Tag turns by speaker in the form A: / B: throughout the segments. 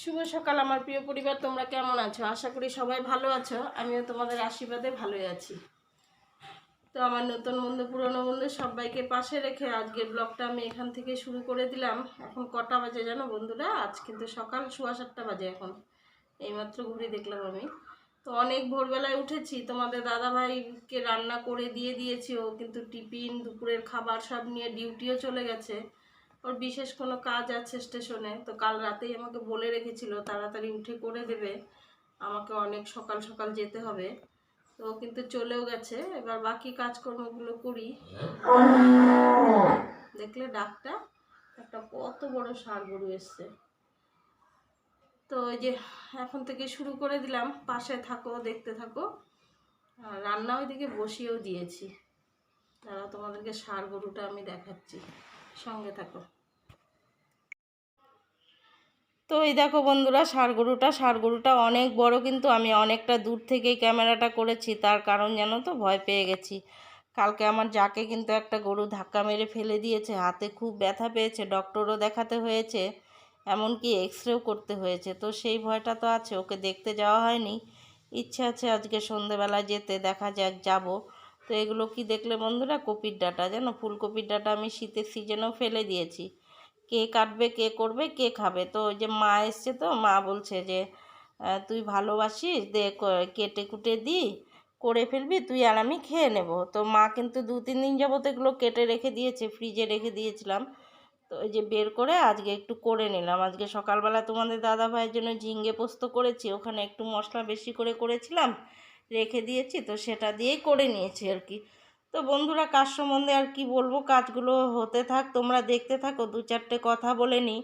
A: শুভ সকাল আমার প্রিয় পরিবার, তোমরা কেমন আছো? আশা করি সবাই ভালো আছো, আমিও তোমাদের আশীর্বাদে ভালোই আছি। তো আমার নতুন বন্ধু, পুরনো বন্ধু সবাইকে পাশে রেখে আজকের ব্লগটা আমি এখান থেকে শুরু করে দিলাম। এখন কটা বাজে জানো বন্ধুরা? আজ কিন্তু সকাল সোয়া সাতটা বাজে এখন। এইমাত্র ঘুরে দেখলাম আমি। তো অনেক ভোরবেলায় উঠেছি, তোমাদের দাদা ভাইকে রান্না করে দিয়ে দিয়েছি, ও কিন্তু টিফিন, দুপুরের খাবার সব নিয়ে ডিউটিও চলে গেছে। ওর বিশেষ কোনো কাজ আছে স্টেশনে, তো কাল রাতেই আমাকে বলে রেখেছিল, তাড়াতাড়ি উঠে করে দেবে, আমাকে অনেক সকাল সকাল যেতে হবে। তো কিন্তু চলেও গেছে, এবার বাকি কাজকর্মগুলো করি। দেখলে ডাকটা, একটা কত বড় সার গরু এসছে। তো ওই যে এখন থেকে শুরু করে দিলাম, পাশে থাকো, দেখতে থাকো। রান্না ওইদিকে বসিয়েও দিয়েছি। তারা তোমাদেরকে সার গরুটা আমি দেখাচ্ছি। সঙ্গে থাকো। তো এই দেখো বন্ধুরা, ষাড় গরুটা ষাড় গরুটা অনেক বড়, কিন্তু আমি অনেকটা দূর থেকেই ক্যামেরাটা করেছি, তার কারণ জানো তো, ভয় পেয়ে গেছি। কালকে আমার যাকে কিন্তু একটা গরু ধাক্কা মেরে ফেলে দিয়েছে, হাতে খুব ব্যথা পেয়েছে, ডক্টরও দেখাতে হয়েছে, এমনকি এক্স রেও করতে হয়েছে, তো সেই ভয়টা তো আছে, ওকে দেখতে যাওয়া হয়নি। ইচ্ছে আছে আজকে সন্ধেবেলা যেতে, দেখা যাক, যাব। তো এগুলো কি দেখলে বন্ধুরা? কপির ডাটা, জানো? ফুলকপির ডাটা আমি শীতের সিজনেও ফেলে দিয়েছি। কে কাটবে, কে করবে, কে খাবে? তো ওই যে মা এসছে তো, মা বলছে যে তুই ভালোবাসিস, দে কেটে কুটে দি, করে ফেলবি, তুই আর আমি খেয়ে নেব। তো মা কিন্তু দু, তিন দিন যাবত এগুলো কেটে রেখে দিয়েছে, ফ্রিজে রেখে দিয়েছিলাম। তো ওই যে বের করে আজকে একটু করে নিলাম। আজকে সকালবেলা তোমাদের দাদা ভাইয়ের জন্য ঝিঙ্গে পোস্ত করেছি, ওখানে একটু মশলা বেশি করে করেছিলাম। রেখে দিয়েছি, তো সেটা দিয়েই করে নিয়েছি আর কি। তো বন্ধুরা কাজ সম্বন্ধে আর কি বলব? কাজগুলো হতে থাক, তোমরা দেখতে থাকো, দু চারটে কথা বলে নিই।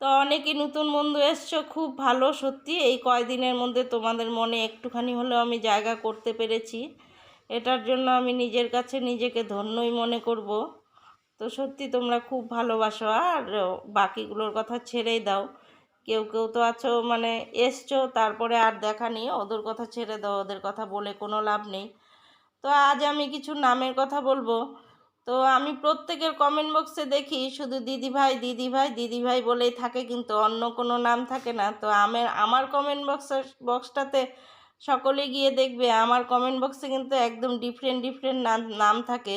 A: তো অনেকই নতুন বন্ধু এসছো, খুব ভালো, সত্যি। এই কয়দিনের মধ্যে তোমাদের মনে একটুখানি হলেও আমি জায়গা করতে পেরেছি। এটার জন্য আমি নিজের কাছে নিজেকে ধন্যই মনে করব। তো সত্যি তোমরা খুব ভালোবাসো, আর বাকিগুলোর কথা ছেড়েই দাও। কেউ কেউ তো আছো মানে এসছো, তারপরে আর দেখা নেই। ওদের কথা ছেড়ে দাও, ওদের কথা বলে কোনো লাভ নেই। তো আজ আমি কিছু নামের কথা বলব। তো আমি প্রত্যেকের কমেন্ট বক্সে দেখি, শুধু দিদিভাই দিদিভাই দিদিভাই বলেই থাকে, কিন্তু অন্য কোনো নাম থাকে না। তো আমার আমার কমেন্ট বক্স বক্সটাতে সকলে গিয়ে দেখবে, আমার কমেন্ট বক্সে কিন্তু একদম ডিফারেন্ট ডিফারেন্ট নাম নাম থাকে।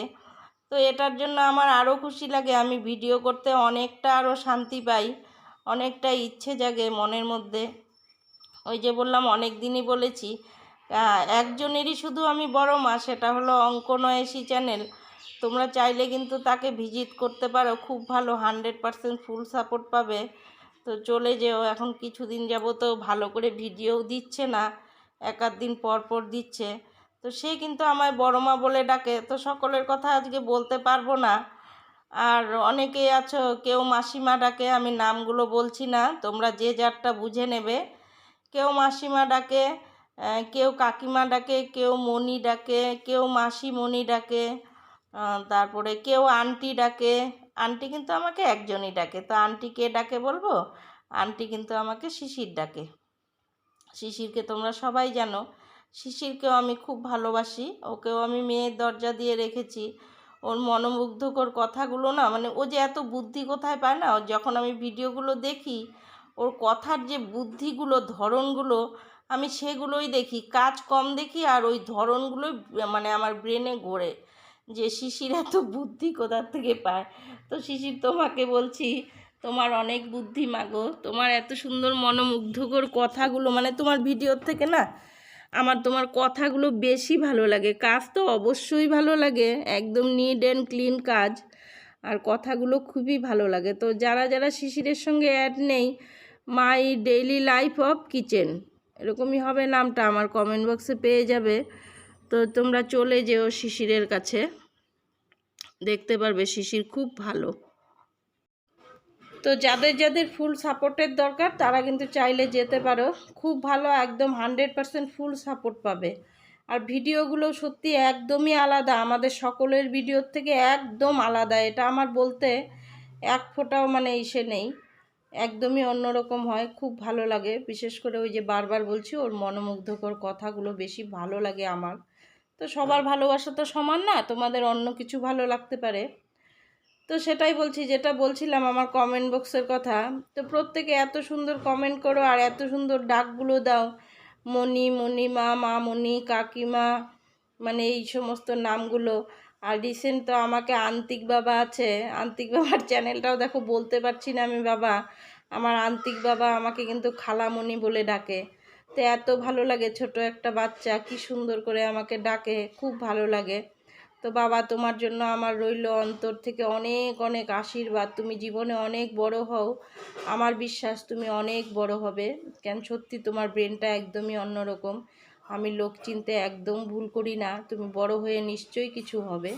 A: তো এটার জন্য আমার আরও খুশি লাগে, আমি ভিডিও করতে অনেকটা আরও শান্তি পাই। অনেকটা ইচ্ছে জাগে মনের মধ্যে। ওই যে বললাম, অনেক দিনই বলেছি। একজনেরই শুধু আমি বড় মা, সেটা হলো অঙ্কনয়েসি চ্যানেল। তোমরা চাইলে কিন্তু তাকে ভিজিট করতে পারো, খুব ভালো, হান্ড্রেড পারসেন্ট ফুল সাপোর্ট পাবে। তো চলে যেও, এখন কিছুদিন তো ভালো করে ভিডিও দিচ্ছে না এক দিন পর পর দিচ্ছে। তো সে কিন্তু আমায় বড় মা বলে ডাকে। তো সকলের কথা আজকে বলতে পারব না। আর অনেকেই আছো, কেউ মাসিমা ডাকে আমি নামগুলো বলছি না, তোমরা যে যারটা বুঝে নেবে। কেউ মাসিমা ডাকে কেউ কাকিমা ডাকে কেউ মণি ডাকে কেউ মাসি মণি ডাকে তারপরে কেউ আন্টি ডাকে আন্টি কিন্তু আমাকে একজনই ডাকে, তো আন্টি কে ডাকে বলব? আন্টি কিন্তু আমাকে শিশির ডাকে। শিশিরকে তোমরা সবাই জানো, শিশিরকেও আমি খুব ভালোবাসি, ওকেও আমি মেয়ের দরজা দিয়ে রেখেছি। ওর মনোমুগ্ধকর কথাগুলো না মানে ও যে এত বুদ্ধি কোথায় পায় না, যখন আমি ভিডিওগুলো দেখি, ওর কথার যে বুদ্ধিগুলো, ধরনগুলো, আমি সেগুলোই দেখি। কাজ কম দেখি আর ওই ধরনগুলোই মানে আমার ব্রেনে ঘোরে যে শিশির এত বুদ্ধি কোথার থেকে পায়। তো শিশির, তোমাকে বলছি, তোমার অনেক বুদ্ধি মাগো। তোমার এত সুন্দর মনোমুগ্ধকর কথাগুলো মানে তোমার ভিডিওর থেকে না আমার তোমার কথাগুলো বেশি ভালো লাগে। কাজ তো অবশ্যই ভালো লাগে, একদম নিট অ্যান্ড ক্লিন কাজ। আর কথাগুলো খুবই ভালো লাগে। তো যারা যারা শিশিরের সঙ্গে অ্যাড নেই my daily life of kitchen এরকমই হবে নামটা আমার কমেন্ট বক্সে পেয়ে যাবে। তো তোমরা চলে যেও শিশিরের কাছে। দেখতে পারবে শিশির খুব ভালো। তো যাদের যাদের ফুল সাপোর্টের দরকার, তারা কিন্তু চাইলে যেতে পারো। খুব ভালো, একদম হান্ড্রেড পারসেন্ট ফুল সাপোর্ট পাবে। আর ভিডিওগুলো সত্যি একদমই আলাদা। আমাদের সকলের ভিডিওর থেকে একদম আলাদা। এটা আমার বলতে এক ফোঁটাও মানে ইসে নেই। একদমই অন্যরকম হয়। খুব ভালো লাগে। বিশেষ করে ওই যে বারবার বলছি, ওর মনোমুগ্ধকর কথাগুলো বেশি ভালো লাগে আমার। তো সবার ভালোবাসা তো সমান না, তোমাদের অন্য কিছু ভালো লাগতে পারে। তো সেটাই বলছি, যেটা বলছিলাম আমার কমেন্ট বক্সের কথা, তো প্রত্যেকে এত সুন্দর কমেন্ট করো আর এত সুন্দর ডাকগুলো দাও। মণি, মণিমা মামনি কাকিমা মানে এই সমস্ত নামগুলো। আর রিসেন্ট তো আমাকে আন্তিক বাবা আছে, আন্তিক বাবার চ্যানেলটাও দেখো, বলতে পারছি না আমি বাবা। আমার আন্তিক বাবা আমাকে কিন্তু খালামণি বলে ডাকে। তো এত ভালো লাগে ছোট একটা বাচ্চা, কি সুন্দর করে আমাকে ডাকে, খুব ভালো লাগে। তো বাবা, তোমার জন্য আমার রইল অন্তর থেকে অনেক অনেক আশীর্বাদ। তুমি জীবনে অনেক বড় হও। আমার বিশ্বাস, তুমি অনেক বড় হবে। কেন, সত্যি তোমার ব্রেনটা একদমই অন্যরকম। আমি লোক চিনতে একদম ভুল করি না। তুমি বড় হয়ে নিশ্চয়ই কিছু হবে।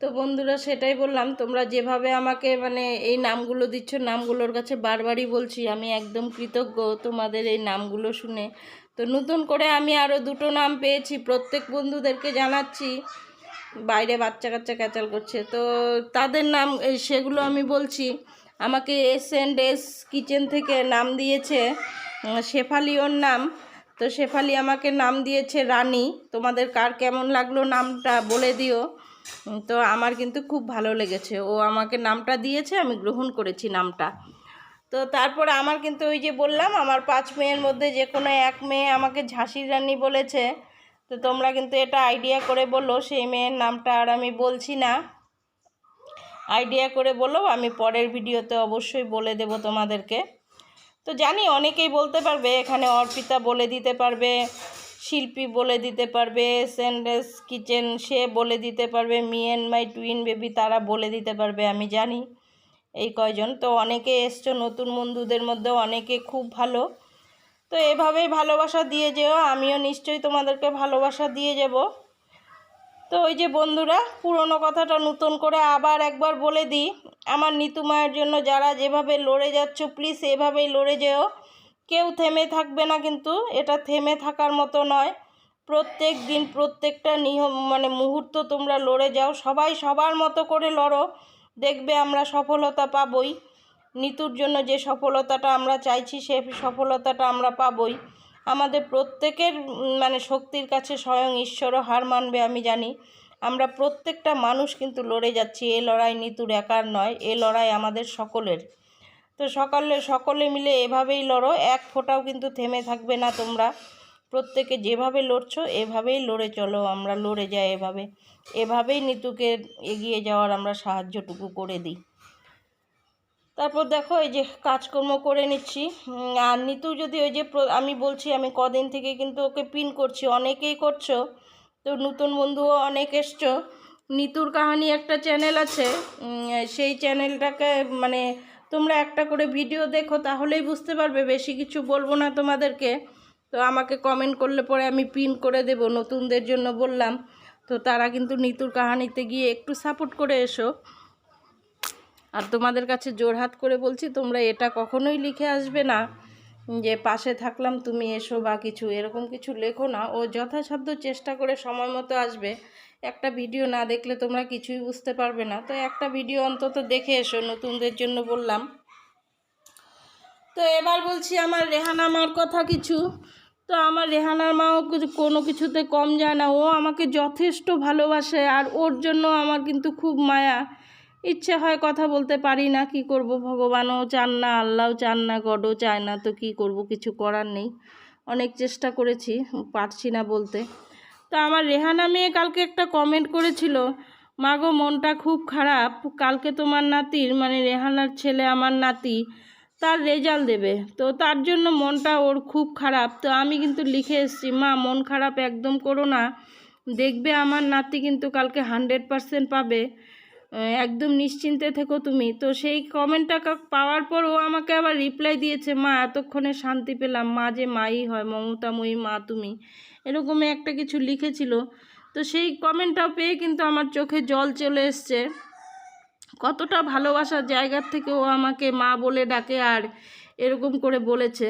A: তো বন্ধুরা, সেটাই বললাম। তোমরা যেভাবে আমাকে মানে এই নামগুলো দিচ্ছ, নামগুলোর কাছে বারবারই বলছি, আমি একদম কৃতজ্ঞ তোমাদের এই নামগুলো শুনে। তো নতুন করে আমি আরও দুটো নাম পেয়েছি, প্রত্যেক বন্ধুদেরকে জানাচ্ছি। বাইরে বাচ্চা কাচ্চা ক্যাচাল করছে। তো তাদের নাম সেগুলো আমি বলছি। আমাকে এস অ্যান্ড এস কিচেন থেকে নাম দিয়েছে শেফালি ওর নাম। তো শেফালি আমাকে নাম দিয়েছে রানী। তোমাদের কার কেমন লাগল নামটা বলে দিও। তো আমার কিন্তু খুব ভালো লেগেছে। ও আমাকে নামটা দিয়েছে, আমি গ্রহণ করেছি নামটা। তো তারপরে আমার কিন্তু ওই যে বললাম, আমার পাঁচ মেয়ের মধ্যে যে কোনো এক মেয়ে আমাকে ঝাঁসির রানী বলেছে। তো তোমরা কিন্তু এটা আইডিয়া করে বলো সেই মেয়ের নামটা আর আমি বলছি না। আইডিয়া করে বলো, আমি পরের ভিডিওতে অবশ্যই বলে দেব তোমাদেরকে। তো জানি অনেকেই বলতে পারবে, এখানে অর্পিতা বলে দিতে পারবে, শিল্পী বলে দিতে পারবে সেন্ডেস কিচেন সে বলে দিতে পারবে me and my twin baby তারা বলে দিতে পারবে, আমি জানি। এই কয়জন। তো অনেকে এসছো, নতুন বন্ধুদের মধ্যে অনেকে খুব ভালো। তো এভাবেই ভালোবাসা দিয়ে যেও, আমিও নিশ্চয়ই তোমাদেরকে ভালোবাসা দিয়ে যাব। তো ওই যে বন্ধুরা, পুরনো কথাটা নতুন করে আবার একবার বলে দিই। আমার নিতু মায়ের জন্য যারা যেভাবে লড়ে যাচ্ছ প্লিজ এভাবেই লড়ে যেও। কেউ থেমে থাকবে না কিন্তু, এটা থেমে থাকার মতো নয়। প্রত্যেক দিন, প্রত্যেকটা নিয়ম মানে মুহূর্ত তোমরা লড়ে যাও। সবাই সবার মতো করে লড়ো। দেখবে আমরা সফলতা পাবই। নিতুর জন্য যে সফলতাটা আমরা চাইছি, সে সফলতাটা আমরা পাবই। আমাদের প্রত্যেকের মানে শক্তির কাছে স্বয়ং ঈশ্বরও হার মানবে আমি জানি। আমরা প্রত্যেকটা মানুষ কিন্তু লড়ে যাচ্ছি, এ লড়াই নিতুর একার নয়, এ লড়াই আমাদের সকলের। তো সকালে, সকলে মিলে এভাবেই লড়ো, এক ফোঁটাও কিন্তু থেমে থাকবে না তোমরা। প্রত্যেকে যেভাবে লড়ছো, এভাবেই লড়ে চলো, আমরা লড়ে যাই এভাবে। এভাবেই নিতুকে এগিয়ে যাওয়ার আমরা সাহায্যটুকু করে দিই। তারপর দেখো, এই যে কাজকর্ম করে নিচ্ছি। আর নিতু যদি ওই যে আমি বলছি, আমি কদিন থেকে কিন্তু ওকে পিন করছি, অনেকেই করছ। তো নতুন বন্ধুও অনেক এসছো। নিতুর কাহানি একটা চ্যানেল আছে। সেই চ্যানেলটাকে মানে তোমরা একটা করে ভিডিও দেখো, তাহলেই বুঝতে পারবে, বেশি কিছু বলব না তোমাদেরকে। তো আমাকে কমেন্ট করলে পরে আমি পিন করে দেব, নতুনদের জন্য বললাম। তো তারা কিন্তু নিতুর কাহানিতে গিয়ে একটু সাপোর্ট করে এসো। আর তোমাদের কাছে জোরহাত করে বলছি, তোমরা এটা কখনোই লিখে আসবে না। যে পাশে থাকলাম, তুমি এসো বা কিছু, এরকম কিছু লেখো না। ও যথাসাধ্য চেষ্টা করে সময় মতো আসবে। একটা ভিডিও না দেখলে তোমরা কিছুই বুঝতে পারবে না। তো একটা ভিডিও অন্তত দেখে এসো, নতুনদের জন্য বললাম। তো এবার বলছি আমার রেহানা মার কথা কিছু। তো আমার রেহানার মাও কোনো কিছুতে কম যায় না। ও আমাকে যথেষ্ট ভালোবাসে আর ওর জন্য আমার কিন্তু খুব মায়া। ইচ্ছে হয় কথা বলতে পারি না, কি করব? ভগবানও চান না, আল্লাহও চান না, গডও চায় না, তো কি করব? কিছু করার নেই। অনেক চেষ্টা করেছি, পারছি না বলতে। তো আমার রেহানা মেয়ে কালকে একটা কমেন্ট করেছিল মাগো মনটা খুব খারাপ। কালকে তোমার নাতির মানে রেহানার ছেলে আমার নাতি তার রেজাল্ট দেবে। তো তার জন্য মনটা ওর খুব খারাপ। তো আমি কিন্তু লিখে এসেছি, মা, মন খারাপ একদম করো না। দেখবে আমার নাতি কিন্তু কালকে হান্ড্রেড পারসেন্ট পাবে। একদম নিশ্চিন্তে থেকো তুমি। তো সেই কমেন্টটা পাওয়ার পর ও আমাকে আবার রিপ্লাই দিয়েছে, মা, এতক্ষণে শান্তি পেলাম। মা যে মাই হয়, মমতাময়ী মা তুমি। এরকমই একটা কিছু লিখেছিল। তো সেই কমেন্টটাও পেয়ে কিন্তু আমার চোখে জল চলে এসছে। কতটা ভালোবাসার জায়গার থেকেও আমাকে মা বলে ডাকে আর এরকম করে বলেছে।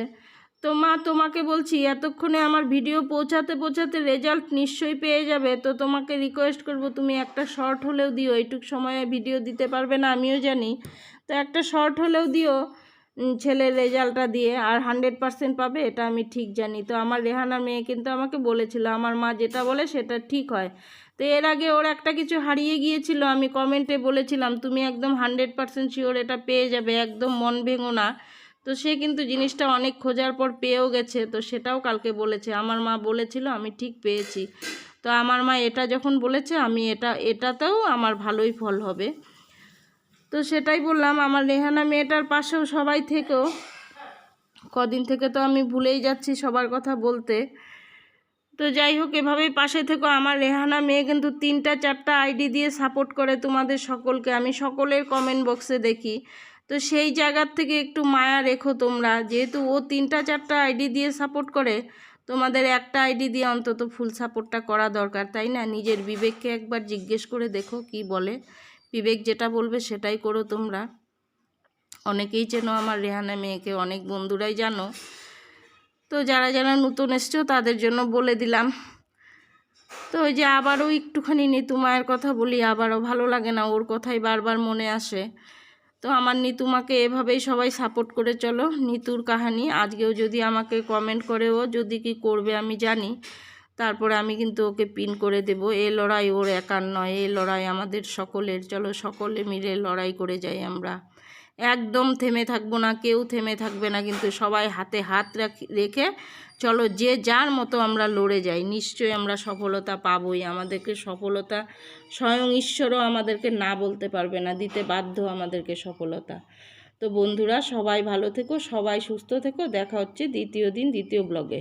A: তো মা, তোমাকে বলছি, এতক্ষণে আমার ভিডিও পৌঁছাতে পৌঁছাতে রেজাল্ট নিশ্চয়ই পেয়ে যাবে। তো তোমাকে রিকোয়েস্ট করব, তুমি একটা শর্ট হলেও দিও। এইটুক সময়ে ভিডিও দিতে পারবে না, আমিও জানি। তো একটা শর্ট হলেও দিও ছেলের রেজাল্টটা দিয়ে। আর হান্ড্রেড পার্সেন্ট পাবে, এটা আমি ঠিক জানি। তো আমার রেহানার মেয়ে কিন্তু আমাকে বলেছিল, আমার মা যেটা বলে সেটা ঠিক হয়। তো এর আগে ওর একটা কিছু হারিয়ে গিয়েছিল, আমি কমেন্টে বলেছিলাম, তুমি একদম হান্ড্রেড পারসেন্ট শিওর এটা পেয়ে যাবে, একদম মন ভেঙো না। তো সে কিন্তু জিনিসটা অনেক খোঁজার পর পেয়েও গেছে, তো সেটাও কালকে বলেছে। আমার মা বলেছিল, আমি ঠিক পেয়েছি। তো আমার মা এটা যখন বলেছে, আমি এটা, এটাতেও আমার ভালোই ফল হবে। তো সেটাই বললাম, আমার রেহানা মেয়েটার পাশেও সবাই থেকেও কদিন থেকে তো আমি ভুলেই যাচ্ছি সবার কথা বলতে। তো যাই হোক, এভাবেই পাশে থেকো। আমার রেহানা মেয়ে কিন্তু তিনটা, চারটা আইডি দিয়ে সাপোর্ট করে তোমাদের সকলকে। আমি সকলের কমেন্ট বক্সে দেখি। তো সেই জায়গার থেকে একটু মায়া রেখো তোমরা। যেহেতু ও তিনটা, চারটা আইডি দিয়ে সাপোর্ট করে, তোমাদের একটা আইডি দিয়ে অন্তত ফুল সাপোর্টটা করা দরকার, তাই না? নিজের বিবেককে একবার জিজ্ঞেস করে দেখো কি বলে। বিবেক যেটা বলবে সেটাই করো তোমরা। অনেকেই চেনো আমার রেহানা মেয়েকে, অনেক বন্ধুরাই জানো। তো যারা যারা নতুন এসছো, তাদের জন্য বলে দিলাম। তো ওই যে আবারও একটুখানি নিতু মায়ের কথা বলি, আবারও ভালো লাগে না ওর কথাই বারবার মনে আসে। তো আমার নিতুমাকে এভাবেই সবাই সাপোর্ট করে চলো, নিতুর কাহানি। আজকেও যদি আমাকে কমেন্ট করে ও, যদি কি করবে আমি জানি। তারপরে আমি কিন্তু ওকে পিন করে দেব। এ লড়াই ওর একার নয়, এ লড়াই আমাদের সকলের। চলো সকলে মিলে লড়াই করে যাই আমরা। একদম থেমে থাকব না, কেউ থেমে থাকবে না, কিন্তু সবাই হাতে হাত রাখি- চলো যে যার মতো আমরা লড়ে যাই, নিশ্চয়ই আমরা সফলতা পাবোই। আমাদেরকে সফলতা, স্বয়ং ঈশ্বরও আমাদেরকে না বলতে পারবে না, দিতে বাধ্য আমাদেরকে সফলতা। তো বন্ধুরা, সবাই ভালো থেকো, সবাই সুস্থ থেকো, দেখা হচ্ছে দ্বিতীয় দিন, দ্বিতীয় ব্লগে